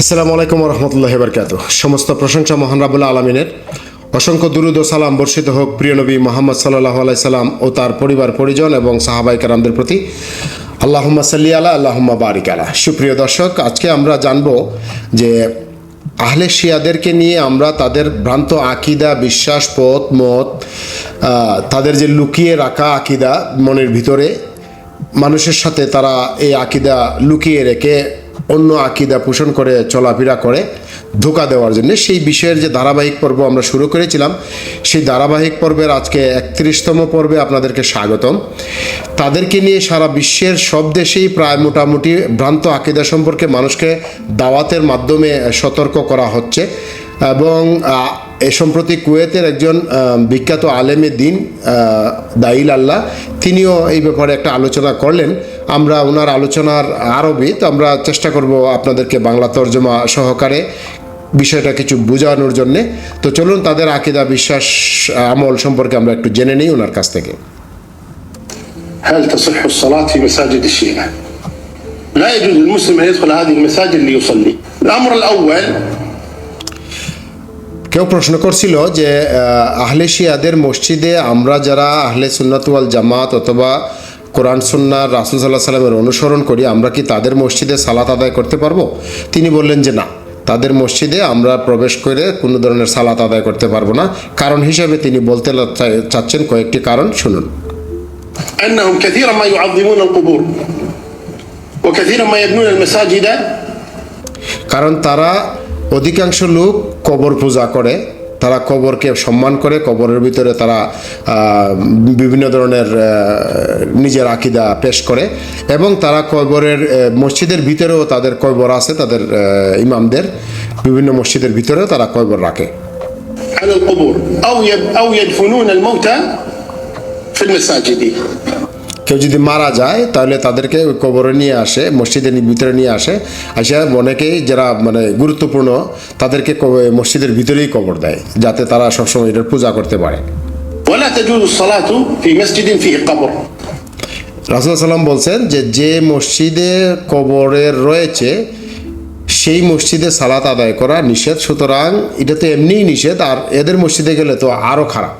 আসসালামু আলাইকুম রহমতুল্লাহ বরকাত সমস্ত প্রশংসা মহান রাবুল্লাহ আলমিনের। অসংখ্য দুরুদ ও সালাম বর্ষিত হোক প্রিয় নবী মোহাম্মদ সাল্লাহ সাল্লাম ও তার পরিবার, পরিজন এবং সাহাবাই কারামদের প্রতি। আল্লাহুম্মা সাল্লি আলা, আল্লাহুম্মা বারিক আলা। সুপ্রিয় দর্শক, আজকে আমরা জানব যে আহলে শিয়াদেরকে নিয়ে আমরা তাদের ভ্রান্ত আকিদা, বিশ্বাস, পথ, মত তাদের যে লুকিয়ে রাখা আকিদা মনের ভিতরে, মানুষের সাথে তারা এই আকিদা লুকিয়ে রেখে অন্য আকিদা পোষণ করে, চলাফেরা করে, ধোকা দেওয়ার জন্য। সেই বিষয়ের যে ধারাবাহিক পর্ব আমরা শুরু করেছিলাম, সেই ধারাবাহিক পর্বের আজকে একত্রিশতম পর্বে আপনাদেরকে স্বাগতম। তাদেরকে নিয়ে সারা বিশ্বের সব দেশেই প্রায় মোটামুটি ভ্রান্ত আকিদা সম্পর্কে মানুষকে দাওয়াতের মাধ্যমে সতর্ক করা হচ্ছে। এবং এ সম্প্রতি কুয়েতের একজন বিখ্যাত আলেমে দিন দাইল আল্লাহ, তিনিও এই ব্যাপারে একটা আলোচনা করলেন। আমরা ওনার আলোচনার আরবি তো আমরা চেষ্টা করব আপনাদেরকে বাংলা তর্জমা সহকারে বিষয়টা কিছু বোঝানোর জন্যে তো চলুন তাদের আকিদা বিশ্বাস আমল সম্পর্কে আমরা একটু জেনে নিই ওনার কাছ থেকে هل تصح الصلاة في مساجد الشيعة؟ لا يجوز للمسلم أن يدخل هذه المساجد ليصلي. الأمر الأول কেউ প্রশ্ন করছিল যে আহ, আহলে শিয়াদের মসজিদে আমরা যারা আহলে সুন্নাতুয়াল জামাত অথবা কোরআন সুন্নার রাসুল সাল্লাহ সাল্লামের অনুসরণ করি আমরা কি তাদের মসজিদে সালাত আদায় করতে পারবো তিনি বললেন যে না তাদের মসজিদে আমরা প্রবেশ করে কোনো ধরনের সালাত আদায় করতে পারবো না কারণ হিসেবে তিনি বলতে লা- চা- চাচ্ছেন কয়েকটি কারণ শুনুন أنهم كثيرا ما يعظمون القبور وكثيرا ما يبنون المساجد কারণ তারা অধিকাংশ লোক কবর পূজা করে তারা কবরকে সম্মান করে কবরের ভিতরে তারা আহ, বিভিন্ন ধরনের আহ, নিজের আকিদা পেশ করে এবং তারা কবরের আহ, মসজিদের ভিতরেও তাদের কবর আছে তাদের আহ, ইমামদের বিভিন্ন মসজিদের ভিতরেও তারা কবর রাখে على القبور أو يب أو يدفنون الموتى في المساجد. কেউ যদি মারা যায় তাহলে তাদেরকে কবরে নিয়ে আসে মসজিদের ভিতরে নিয়ে আসে। আসে অনেকেই যারা মানে গুরুত্বপূর্ণ তাদেরকে মসজিদের ভিতরেই কবর দেয় যাতে তারা সবসময় এটার পূজা করতে পারে। রাসুল সাল্লাম বলছেন যে যে মসজিদে কবরের রয়েছে সেই মসজিদে সালাত আদায় করা নিষেধ। সুতরাং এটা তো এমনিই নিষেধ আর এদের মসজিদে গেলে তো আরও খারাপ।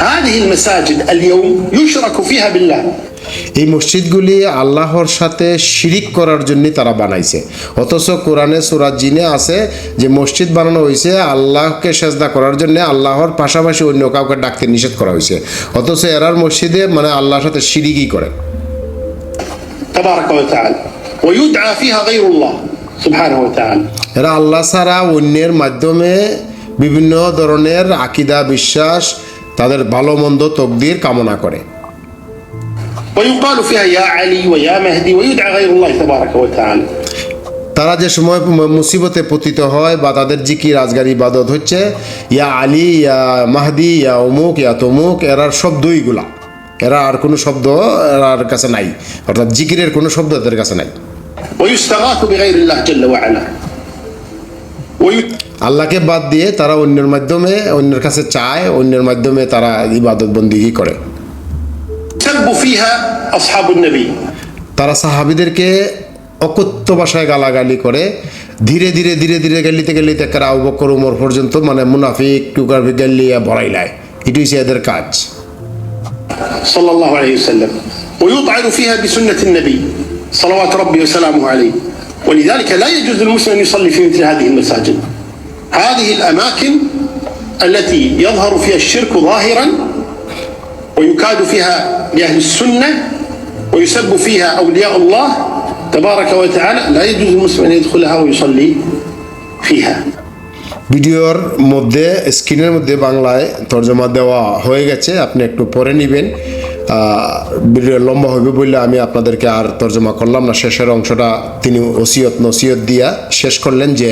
هذه المساجد اليوم يشرك فيها بالله. এই মসজিদগুলি আল্লাহর সাথে শিরিক করার জন্য তারা বানাইছে অথচ কোরআনে সুরাজ জিনে আছে যে মসজিদ বানানো হয়েছে আল্লাহকে সেজদা করার জন্য আল্লাহর পাশাপাশি অন্য কাউকে ডাকতে নিষেধ করা হয়েছে অথচ এরার মসজিদে মানে আল্লাহর সাথে শিরিকই করে تبارك وتعالى ويدعى فيها غير الله سبحانه وتعالى. এরা আল্লাহ ছাড়া অন্যের মাধ্যমে বিভিন্ন ধরনের আকিদা বিশ্বাস তাদের ভালো মন্দ তকদির কামনা করে। তারা যে সময় মুসিবতে পতিত হয় বা তাদের জিকির রাজগারি বাদত হচ্ছে, ইয়া আলী, ইয়া মাহদি, ইয়া অমুক, ইয়া তমুক এরার শব্দইগুলা এরা আর কোনো শব্দ এরার কাছে নাই। অর্থাৎ জিকিরের কোনো শব্দ এদের কাছে নাই। ويستغاث بغير الله جل وعلا ويت... আল্লাহকে বাদ দিয়ে তারা অন্যের মাধ্যমে অন্যের কাছে চায় অন্যের মাধ্যমে তারা ইবাদত বন্দিগি করে سب فيها أصحاب النبي তারা সাহাবিদেরকে অকথ্য ভাষায় গালাগালি করে ধীরে ধীরে ধীরে ধীরে গেলিতে গেলিতে কারা আবু বকর উমর পর্যন্ত মানে মুনাফিক টুকারফি গেলিয়া বড়াইলায় এটি হচ্ছে এদের কাজ صلى الله عليه وسلم ويطعن فيها بسنة النبي صلوات ربي وسلامه عليه ولذلك لا يجوز للمسلم أن يصلي في مثل هذه المساجد هذه الأماكن التي يظهر فيها الشرك ظاهرا ويكاد فيها لأهل السنة ويسب فيها أولياء الله تبارك وتعالى لا يجوز للمسلم أن يدخلها ويصلي فيها ভিডিওর মধ্যে স্ক্রিনের মধ্যে বাংলায় তর্জমা দেওয়া হয়ে গেছে আপনি একটু পরে নেবেন ভিডিও লম্বা হবে বললে আমি আপনাদেরকে আর তর্জমা করলাম না। শেষের অংশটা তিনি ওসিয়ত নসিয়ত দিয়া শেষ করলেন যে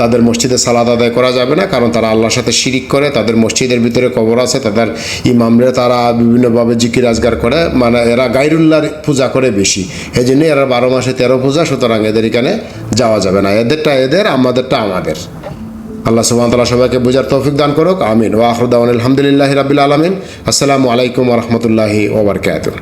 তাদের মসজিদে সালাদ আদায় করা যাবে না, কারণ তারা আল্লাহর সাথে শিরিক করে, তাদের মসজিদের ভিতরে কবর আছে, তাদের ইমামরে তারা বিভিন্নভাবে জিকির আজগার করে মানে এরা গাইরুল্লাহর পূজা করে বেশি। এই জন্য এরা বারো মাসে তেরো পূজা, সুতরাং এদের এখানে যাওয়া যাবে না। এদেরটা এদের, আমাদেরটা আমাদের। আল্লাহ সুবহান তাআলা সবাইকে বোঝার তৌফিক দান করুক, আমিন। ওয়া আখরুদাওয়ান আলহামদুলিল্লাহি রাব্বিল আলামিন। আসসালামু আলাইকুম ওয়া বারাকাতুহু।